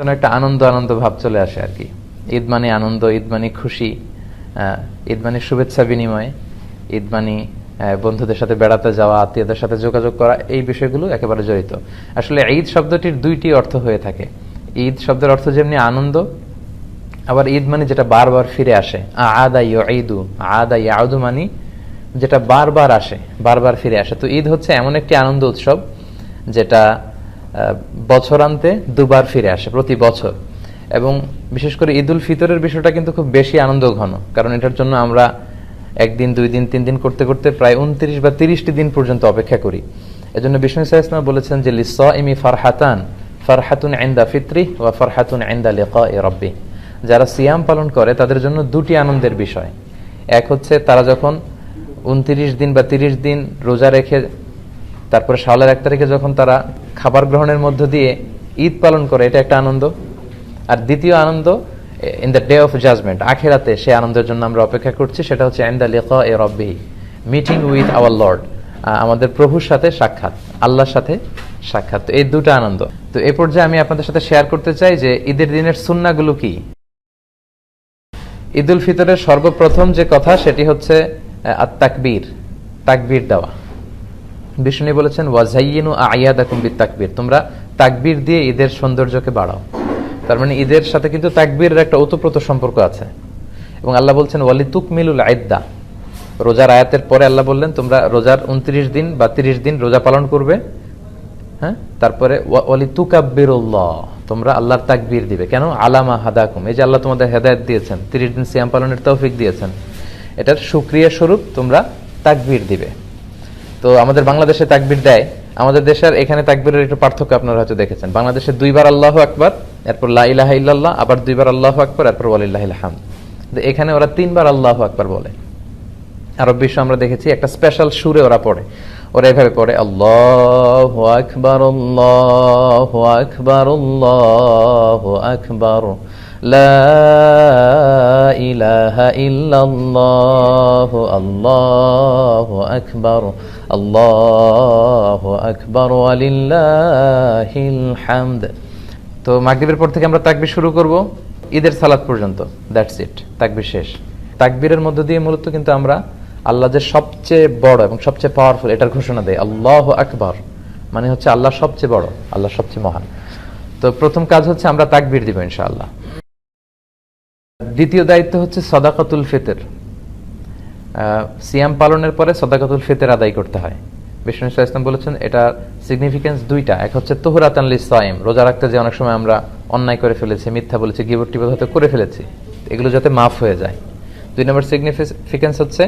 যেন একটা আনন্দ আনন্দ ভাব চলে আসে আর কি। ঈদ মানে আনন্দ, ঈদ মানে খুশি ঈদ মানে শুভেচ্ছা বিনিময়, ঈদ মানে বন্ধুদের সাথে বেড়াতে যাওয়া, আত্মীয়দের সাথে যোগাযোগ করা, এই বিষয়গুলো একেবারে জড়িত। আসলে ঈদ শব্দটির দুইটি অর্থ হয়ে থাকে। ঈদ শব্দের অর্থ যেমনি আনন্দ, আবার ঈদ মানে যেটা বারবার ফিরে আসে। আদা ঈদু আদা ইয়াউদু মানে যেটা বারবার আসে, বারবার ফিরে আসে। তো ঈদ হচ্ছে এমন একটি আনন্দ উৎসব যেটা বছরান্তে দুবার ফিরে আসে প্রতি বছর। এবং বিশেষ করে ঈদুল ফিতরের বিষয়টা কিন্তু খুব বেশি আনন্দ ঘন কারণ এটার জন্য আমরা একদিন, দুই দিন, তিন দিন করতে করতে প্রায় উনত্রিশ বা তিরিশটি দিন পর্যন্ত অপেক্ষা করি। এজন্য বিষ্ণু ইসলাম বলেছেন যে লিস ইমি ফারহাতান, ফারহাতুন আইন্দা ফিত্রি ওয়া ফারহাতুন আইন্দা লেকা এ রব্বি। যারা সিয়াম পালন করে, তাদের জন্য দুটি আনন্দের বিষয়। এক হচ্ছে, তারা যখন উনত্রিশ দিন বা তিরিশ দিন রোজা রেখে তারপরে সালের এক তারিখে যখন তারা খাবার গ্রহণের মধ্য দিয়ে ঈদ পালন করে, এটা একটা আনন্দ। আর দ্বিতীয় আনন্দ in the day of judgement আখেরাতে সে আনন্দের জন্য আমরা অপেক্ষা করছি, সেটা হচ্ছে এন্ড দ্য লেখা এ রব্বি মিটিং উইথ আওয়ার লর্ড আমাদের প্রভুর সাথে সাক্ষাৎ, আল্লাহর সাথে সাক্ষাৎ। এই দুটো আনন্দ। তো এ পর্যায়ে আমি আপনাদের সাথে শেয়ার করতে চাই যে, ঈদের দিনের সুন্নাগুলো কি? ঈদুল ফিতরের সর্বপ্রথম যে কথা, সেটি হচ্ছে তাকবীর তাকবীর দেওয়া। বিষ্ণু বলেছেন ওয়াজাইনু আয়াদাকুম বিত তাকবীর তোমরা তাকবির দিয়ে ঈদের সৌন্দর্যকে বাড়াও। তার মানে ঈদের সাথে কিন্তু তাকবীরের একটা ওতপ্রোত সম্পর্ক আছে। এবং আল্লাহ বলছেন ওয়ালি তুকমিলুল আইদ্দা। রোজার আয়াতের পরে আল্লাহ বললেন, তোমরা রোজার উনত্রিশ দিন বা তিরিশ দিন রোজা পালন করবে। হ্যাঁ? তারপরে, ওয়া- ওয়ালি তুকাব্বিরুল্লাহ তোমরা আল্লাহর তাকবীর দিবে। কেন? আলামা হাদাকুম। এই যে আল্লাহ তোমাদের হেদায়েত দিয়েছেন, তিরিশ দিন সিয়াম পালনের তৌফিক দিয়েছেন, এটার সুক্রিয়া স্বরূপ তোমরা তাকবীর দিবে। তো আমাদের বাংলাদেশে তাকবীর দেয়। আমাদের দেশের এখানে তাকবীরের একটু পার্থক্য আপনারা হয়তো দেখেছেন। বাংলাদেশে দুইবার আল্লাহ আকবর, এরপর লা ইলাহা ইল্লাল্লাহ, আবার দুইবার আল্লাহ আকবার, এরপর কিন্তু এখানে ওরা তিনবার আল্লাহ আকবর বলে। আরব বিশ্ব আমরা দেখেছি, একটা স্পেশাল সুরে ওরা পড়ে। ওরা এভাবে পড়ে, আল্লাহ আকবার আল্লাহ আকবার আল্লাহ আকবার। লা ইলাহা ইল্লাল্লাহ আল্লাহু আকবার আল্লাহু আকবার, ওয়ালিল্লাহিল হামদ। তো মাগরিবের পর থেকে আমরা তাকবির শুরু করব, ঈদের সালাত পর্যন্ত। দ্যাটস ইট তাকবির শেষ। তাকবীরের মধ্য দিয়ে মূলত কিন্তু আমরা আল্লাহ যে সবচেয়ে বড় এবং সবচেয়ে পাওয়ারফুল এটার ঘোষণা দেয় আল্লাহ আকবর মানে হচ্ছে আল্লাহ সবচেয়ে বড়, আল্লাহ সবচেয়ে মহান। তো প্রথম কাজ হচ্ছে আমরা তাকবীর দিব ইনশাআল্লাহ। দ্বিতীয় দায়িত্ব হচ্ছে সদাকাতুল ফিতর। সিয়াম পালনের পরে সদাকাতুল ফিতর আদায় করতে হয়। বিষ্ণু ইসলাম বলেছেন, এটা সিগনিফিকেন্স দুইটা। এক হচ্ছে তোহরাতান সাইম রোজা রাখতে যে অনেক সময় আমরা অন্যায় করে ফেলেছি, মিথ্যা বলেছি গিবর টিবর হয়তো করে ফেলেছি, এগুলো যাতে মাফ হয়ে যায়। দুই নম্বর সিগনিফিকেন্স হচ্ছে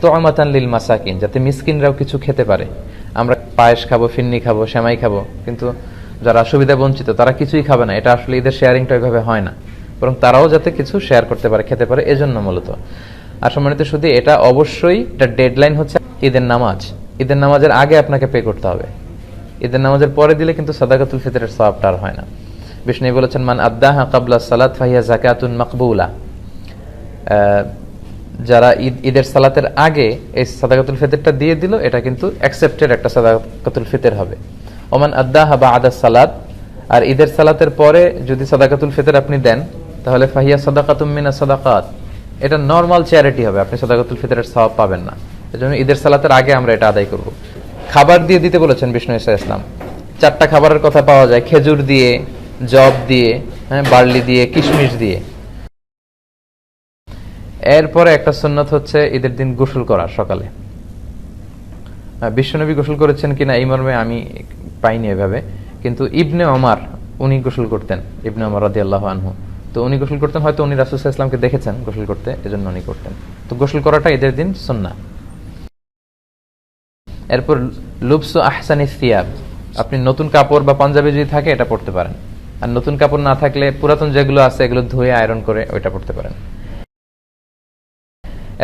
তোয়ামাতান লিল মাসাকিন যাতে মিসকিনরাও কিছু খেতে পারে। আমরা পায়েস খাব, ফিন্নি খাব, সেমাই খাব, কিন্তু যারা সুবিধা বঞ্চিত, তারা কিছুই খাবে না। এটা আসলে ঈদের শেয়ারিংটা ওইভাবে হয় না। বরং তারাও যাতে কিছু শেয়ার করতে পারে, খেতে পারে, এজন্য মূলত। আর সম্মানিত শুধু এটা অবশ্যই, এটা ডেডলাইন হচ্ছে ঈদের নামাজ। ঈদের নামাজের আগে আপনাকে পে করতে হবে। ঈদের নামাজের পরে দিলে কিন্তু সাদাকাতুল ফিতরের সওয়াবটা আর হয় না। বিষ্ণু বলেছেন, মান আদ্দাহা কাবলা সালাত ফাহিয়া জাকাতুন মাকবুলা। যারা ঈদ, ঈদের সালাতের আগে এই সাদাকাতুল ফিতরটা দিয়ে দিল, এটা কিন্তু অ্যাকসেপ্টেড একটা সাদাকাতুল ফিতর হবে। ওমান আদ্দাহা বা আদা সালাত, আর ঈদের সালাতের পরে যদি সাদাকাতুল ফিতর আপনি দেন তাহলে ফাহিয়া সাদাকাতুম মিনা সাদাকাত। এটা নর্মাল চ্যারিটি হবে, আপনি সাদাকাতুল ফিতরের সওয়াব পাবেন না। এজন্য ঈদের সালাতের আগে আমরা এটা আদায় করব। খাবার দিয়ে দিতে বলেছেন বিষ্ণু ইসা ইসলাম। চারটা খাবারের কথা পাওয়া যায়, খেজুর দিয়ে জব দিয়ে হ্যাঁ বার্লি দিয়ে, কিশমিশ দিয়ে। এরপরে একটা সুন্নত হচ্ছে ঈদের দিন গোসল করা সকালে। বিশ্বনবী গোসল করেছেন কিনা এই মর্মে আমি পাইনি এভাবে, কিন্তু ইবনে ওমার, উনি গোসল করতেন, ইবনে ওমর রাদি আল্লাহ আনহু। তো উনি গোসল করতেন, হয়তো উনি রাসুল ইসলামকে দেখেছেন গোসল করতে, এজন্য উনি করতেন। তো গোসল করাটা ঈদের দিন সুন্না এরপর লুবসু আহসানি সিয়াব। আপনি নতুন কাপড় বা পাঞ্জাবি যদি থাকে, এটা পড়তে পারেন। আর নতুন কাপড় না থাকলে পুরাতন যেগুলো আছে, এগুলো ধুয়ে আয়রন করে ওইটা পড়তে পারেন।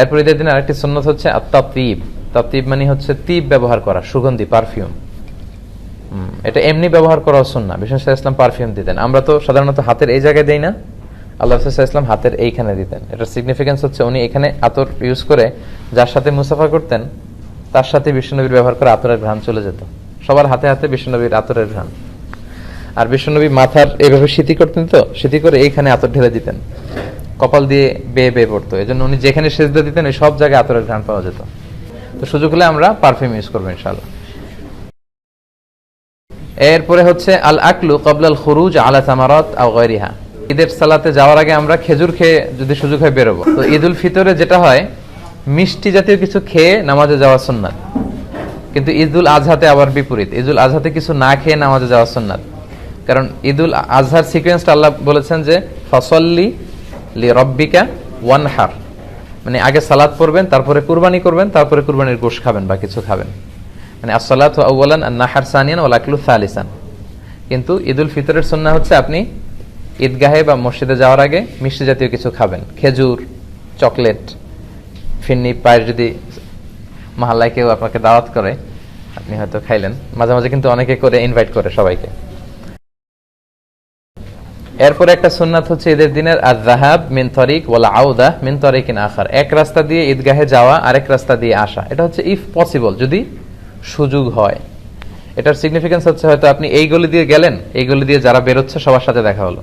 এরপর ঈদের দিন আরেকটি সুন্নত হচ্ছে তাতিব তাতিব মানে হচ্ছে তিব ব্যবহার করা, সুগন্ধি, পারফিউম। এটা এমনি ব্যবহার করা সুন্না বিশেষ ইসলাম পারফিউম দিতেন। আমরা তো সাধারণত হাতের এই জায়গায় দেই না। আল্লাহ ইসলাম হাতের এইখানে দিতেন। এটার সিগনিফিকেন্স হচ্ছে উনি এখানে আতর ইউজ করে যার সাথে মুসাফা করতেন, তার সাথে বিষ্ণুনবীর ব্যবহার করে আতরের ঘ্রাণ চলে যেত। সবার হাতে হাতে বিষ্ণুনবীর আতরের ঘ্রাণ। আর বিশ্বনবী মাথার এভাবে স্মৃতি করতেন তো স্মৃতি করে এইখানে আতর ঢেলে দিতেন। কপাল দিয়ে বেয়ে বেয়ে পড়তো। এই জন্য উনি যেখানে সেজদা দিতেন, ওই সব জায়গায় আতরের ঘ্রাণ পাওয়া যেত। তো সুযোগ হলে আমরা পারফিউম ইউজ করব ইনশাল্লাহ এরপরে হচ্ছে আল আকলু কবলাল খুরুজ আলা তামারাত আও গৈরিহা ঈদের সালাতে যাওয়ার আগে আমরা খেজুর খেয়ে যদি সুযোগ হয় বেরোবো। তো ঈদ উল ফিতরে যেটা হয়, মিষ্টি জাতীয় কিছু খেয়ে নামাজে যাওয়া সুন্নাত। কিন্তু ঈদুল আজহাতে আবার বিপরীত। ঈদুল আজহাতে কিছু না খেয়ে নামাজে যাওয়া সুন্নাত। কারণ ঈদুল আজহার সিকোয়েন্সটা আল্লাহ বলেছেন যে, ফসল্লি লি রব্বিকা ওয়ান হার মানে আগে সালাদ পড়বেন, তারপরে কুরবানি করবেন, তারপরে কুরবানির গোশ খাবেন বা কিছু খাবেন। মানে আসসালাত আউ্লান আর নাহার সানিয়ান ওলাকলু সালিসান। কিন্তু ঈদুল ফিতরের সন্না হচ্ছে আপনি ঈদগাহে বা মসজিদে যাওয়ার আগে মিষ্টি জাতীয় কিছু খাবেন। খেজুর, চকলেট, ফিন্নি, পায়ের যদি মহল্লায় কেউ আপনাকে দাওয়াত করে, আপনি হয়তো খাইলেন। মাঝে মাঝে কিন্তু অনেকে করে ইনভাইট করে সবাইকে। এরপরে একটা সুন্নাত হচ্ছে ঈদের দিনের আর জাহাব মিন তরিক ওয়ালা আউদা মিন তরিকিন আখার। এক রাস্তা দিয়ে ঈদগাহে যাওয়া, আরেক রাস্তা দিয়ে আসা। এটা হচ্ছে ইফ পসিবল যদি সুযোগ হয়। এটার সিগনিফিকেন্স হচ্ছে হয়তো আপনি এই গলি দিয়ে গেলেন, এই গলি দিয়ে যারা বেরোচ্ছে, সবার সাথে দেখা হলো।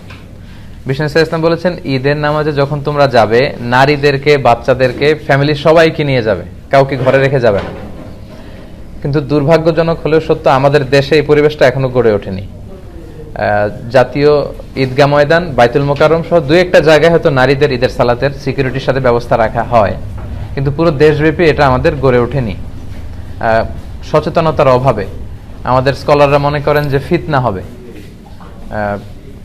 বিষ্ণু ইসলাম বলেছেন, ঈদের নামাজে যখন তোমরা যাবে, নারীদেরকে, বাচ্চাদেরকে ফ্যামিলির সবাইকে নিয়ে যাবে। কাউকে ঘরে রেখে যাবে না। কিন্তু দুর্ভাগ্যজনক হলেও সত্য, আমাদের দেশে এই পরিবেশটা এখনও গড়ে ওঠেনি। জাতীয় ঈদগাহ ময়দান, বাইতুল মোকারম সহ দুই একটা জায়গায় হয়তো নারীদের ঈদের সালাতের সিকিউরিটির সাথে ব্যবস্থা রাখা হয়। কিন্তু পুরো দেশব্যাপী এটা আমাদের গড়ে ওঠেনি। সচেতনতার অভাবে। আমাদের স্কলাররা মনে করেন যে ফিতনা হবে।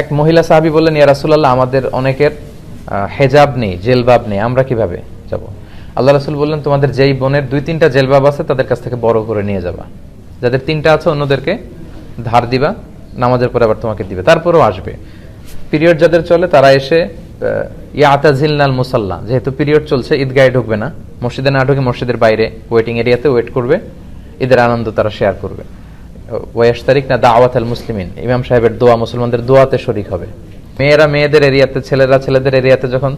এক মহিলা সাহাবী বললেন, ইয়া রাসূলুল্লাহ, আমাদের অনেকের হেজাব নেই, জেলবাব নেই, আমরা কীভাবে যাব? আল্লাহ রাসুল বললেন, তোমাদের যেই বোনের দুই তিনটা জেলবাব আছে, তাদের কাছ থেকে বড় করে নিয়ে যাবা। যাদের তিনটা আছে, অন্যদেরকে ধার দিবা, নামাজের পরে আবার তোমাকে দিবে। তারপরেও আসবে। পিরিয়ড যাদের চলে, তারা এসে ইয়া ইয়াতাজিলনাল মুসাল্লা, যেহেতু পিরিয়ড চলছে, ঈদগাহে ঢুকবে না। মসজিদে না ঢুকে মসজিদের বাইরে ওয়েটিং এরিয়াতে ওয়েট করবে। ঈদের আনন্দ তারা শেয়ার করবে। ওয়াশ তারিখ না দাওয়াত আল মুসলিমিন। ইমাম সাহেবের দোয়া মুসলমানদের দোয়াতে শরিক হবে। মেয়েরা মেয়েদের এরিয়াতে, ছেলেরা ছেলেদের এরিয়াতে যখন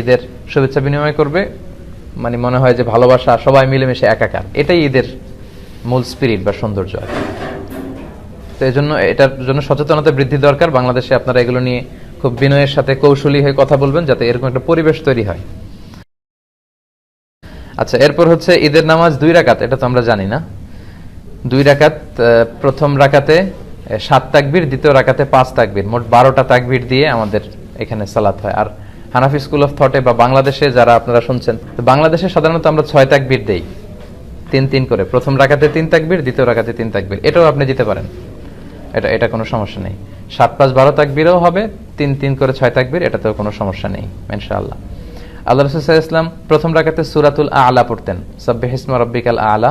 ঈদের শুভেচ্ছা বিনিময় করবে মানে মনে হয় যে ভালোবাসা, সবাই মিলেমিশে একাকার। এটাই ঈদের মূল স্পিরিট বা সৌন্দর্য আর তো এই জন্য এটার জন্য সচেতনতা বৃদ্ধি দরকার। বাংলাদেশে আপনারা এগুলো নিয়ে খুব বিনয়ের সাথে কৌশলী হয়ে কথা বলবেন, যাতে এরকম একটা পরিবেশ তৈরি হয়। আচ্ছা এরপর হচ্ছে ঈদের নামাজ দুই রাকাত, এটা তো আমরা জানি না। দুই রাকাত প্রথম রাকাতে সাত তাকবির, দ্বিতীয় রাকাতে পাঁচ তাকবির। মোট বারোটা তাকবির দিয়ে আমাদের এখানে সালাত হয়। আর হানাফি স্কুল অফ থটে বা বাংলাদেশে যারা আপনারা শুনছেন বাংলাদেশে সাধারণত আমরা ছয় তাকবির দেই। তিন তিন করে। প্রথম রাকাতে তিন তাকবির, দ্বিতীয় রাকাতে তিন তাকবির। এটাও আপনি দিতে পারেন। এটা এটা কোনো সমস্যা নেই। সাত, পাঁচ, বারো তাকবিরও হবে, তিন তিন করে ছয় তাকবির, এটাতেও কোনো সমস্যা নেই, ইনশাআল্লাহ। আল্লাহ রসুল ইসলাম প্রথম রাকাতে সুরাতুল আলা পড়তেন। সাব্বে হিসমা রব্বিকাল আলা।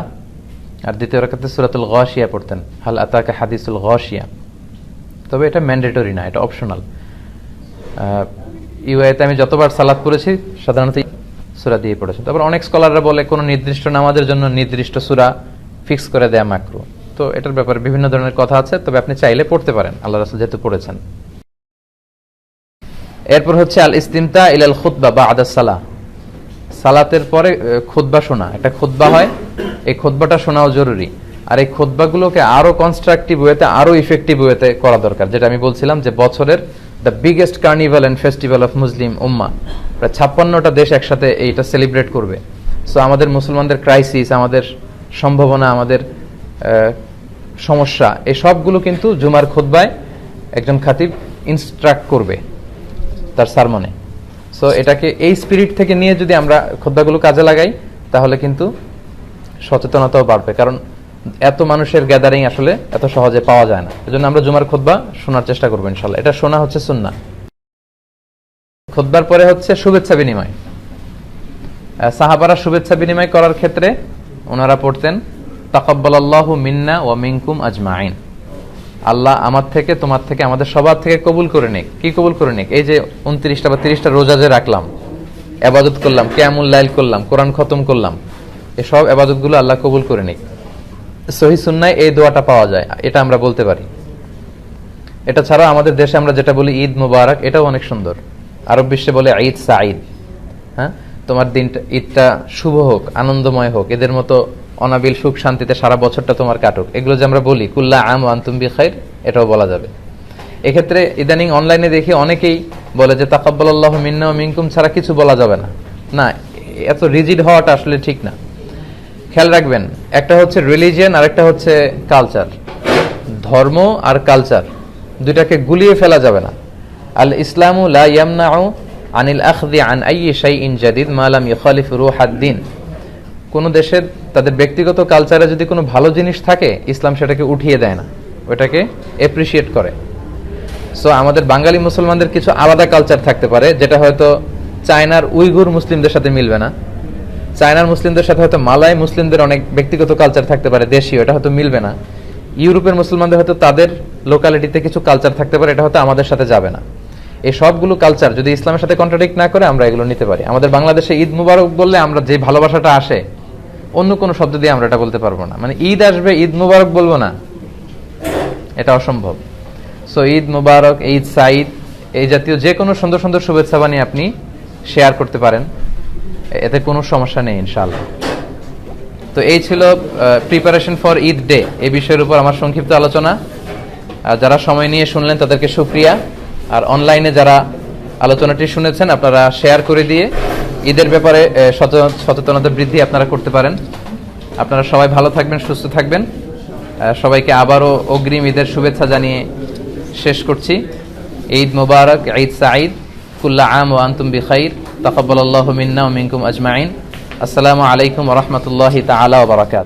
আর দ্বিতীয় রাকাতে সুরাতুল গশিয়া পড়তেন। হাল আতাকা হাদিসুল গশিয়া। তবে এটা ম্যান্ডেটরি না, এটা অপশনাল। ইউআইতে আমি যতবার সালাদ পড়েছি, সাধারণত সুরা দিয়ে পড়েছি। তারপর অনেক স্কলাররা বলে, কোনো নির্দিষ্ট নামাজের জন্য নির্দিষ্ট সুরা ফিক্স করে দেয়া মাকরু। তো এটার ব্যাপারে বিভিন্ন ধরনের কথা আছে, তবে আপনি চাইলে পড়তে পারেন, আল্লাহ রাসুল যেহেতু পড়েছেন। এরপর হচ্ছে আল ইস্তিমতা ইলাল খুতবা বা আদাস সালাহ। সালাতের পরে খুতবা শোনা। একটা খুতবা হয়, এই খুতবাটা শোনাও জরুরি। আর এই খুতবাগুলোকে আরও কনস্ট্রাকটিভ ওয়েতে আরও ইফেক্টিভ ওয়েতে করা দরকার। যেটা আমি বলছিলাম যে বছরের the biggest carnival and festival of Muslim উম্মা প্রায় ছাপ্পান্নটা দেশ একসাথে এইটা সেলিব্রেট করবে। সো আমাদের মুসলমানদের ক্রাইসিস আমাদের সম্ভাবনা, আমাদের সমস্যা, এই সবগুলো কিন্তু জুমার খুতবায় একজন খাতিব ইনস্ট্রাক্ট করবে তার সারমনে। সো এটাকে এই স্পিরিট থেকে নিয়ে যদি আমরা খদ্দাগুলো কাজে লাগাই, তাহলে কিন্তু সচেতনতাও বাড়বে। কারণ এত মানুষের গ্যাদারিং আসলে এত সহজে পাওয়া যায় না। এজন্য আমরা জুমার খোদ্বা শোনার চেষ্টা করব ইনশাল্লাহ। এটা শোনা হচ্ছে সুন্না খোদ্বার পরে হচ্ছে শুভেচ্ছা বিনিময়। সাহাবারা শুভেচ্ছা বিনিময় করার ক্ষেত্রে ওনারা পড়তেন, তাকাব্বালাল্লাহু মিন্না ওয়া মিনকুম আজমাইন। আল্লাহ আমার থেকে, তোমার থেকে, আমাদের সবার থেকে কবুল করে নিক। কি কবুল করে নিক? এই যে উনত্রিশটা বা তিরিশটা রোজা যে রাখলাম, আবাদত করলাম লাইল করলাম, কোরআন খতম করলাম এসব আবাদতগুলো আল্লাহ কবুল করে নিক। সহি সুন্নায় এই দোয়াটা পাওয়া যায়, এটা আমরা বলতে পারি। এটা ছাড়া আমাদের দেশে আমরা যেটা বলি ঈদ মুবারক, এটাও অনেক সুন্দর। আরব বিশ্বে বলে ঈদ সাঈদ। হ্যাঁ? তোমার দিনটা, ঈদটা শুভ হোক, আনন্দময় হোক, এদের মতো অনাবিল সুখ শান্তিতে সারা বছরটা তোমার কাটুক। এগুলো যে আমরা বলি, কুল্লা আম আন্তুম বি খাইর এটাও বলা যাবে। এক্ষেত্রে ইদানিং অনলাইনে দেখি অনেকেই বলে যে, তাকাব্বালাল্লাহু মিন্না ওয়া মিনকুম ছাড়া কিছু বলা যাবে না। না, এত রিজিড হওয়াটা আসলে ঠিক না। খেয়াল রাখবেন, একটা হচ্ছে রিলিজিয়ান আর একটা হচ্ছে কালচার ধর্ম আর কালচার দুইটাকে গুলিয়ে ফেলা যাবে না। আল ইসলামু লা ইয়ামনাউ আনিল আখদি আন আইয়ি শাইইন জাদিদ মা লাম ইখালিফ রুহাদ-দ্বীন কোন দেশের তাদের ব্যক্তিগত কালচারে যদি কোনো ভালো জিনিস থাকে, ইসলাম সেটাকে উঠিয়ে দেয় না। ওটাকে এপ্রিসিয়েট করে। সো আমাদের বাঙালি মুসলমানদের কিছু আলাদা কালচার থাকতে পারে, যেটা হয়তো চায়নার উইগুর মুসলিমদের সাথে মিলবে না। চায়নার মুসলিমদের সাথে হয়তো মালাই মুসলিমদের অনেক ব্যক্তিগত কালচার থাকতে পারে, দেশীয়, এটা হয়তো মিলবে না। ইউরোপের মুসলমানদের হয়তো তাদের লোকালিটিতে কিছু কালচার থাকতে পারে, এটা হয়তো আমাদের সাথে যাবে না। এই সবগুলো কালচার যদি ইসলামের সাথে কন্ট্রাডিক্ট না করে, আমরা এগুলো নিতে পারি। আমাদের বাংলাদেশে ঈদ মুবারক বললে আমরা যে ভালোবাসাটা আসে অন্য কোনো শব্দ দিয়ে আমরা এটা বলতে পারব না। মানে ঈদ আসবে, ঈদ মুবারক বলব না। এটা অসম্ভব। সো ঈদ মুবারক, ঈদ সাঈদ এই জাতীয় যে কোনো সুন্দর সুন্দর শুভেচ্ছা বানিয়ে আপনি শেয়ার করতে পারেন। এতে কোনো সমস্যা নেই, ইনশাআল্লাহ। তো এই ছিল প্রিপারেশন ফর ঈদ ডে এই বিষয়ের উপর আমার সংক্ষিপ্ত আলোচনা। আর যারা সময় নিয়ে শুনলেন, তাদেরকে সুক্রিয়া। আর অনলাইনে যারা আলোচনাটি শুনেছেন, আপনারা শেয়ার করে দিয়ে ঈদের ব্যাপারে সচেতন- সচেতনতা বৃদ্ধি আপনারা করতে পারেন। আপনারা সবাই ভালো থাকবেন, সুস্থ থাকবেন। সবাইকে আবারও অগ্রিম ঈদের শুভেচ্ছা জানিয়ে শেষ করছি। ঈদ মুবারক, ঈদ সাঈদ। কুল্লা আম ও আন্তুম বিখাইর। তাকাব্বালাল্লাহু মিন্না মিনকুম আজমাইন। আসসালামু আলাইকুম রহমতুল্লাহ তালা বারাকাতুহু।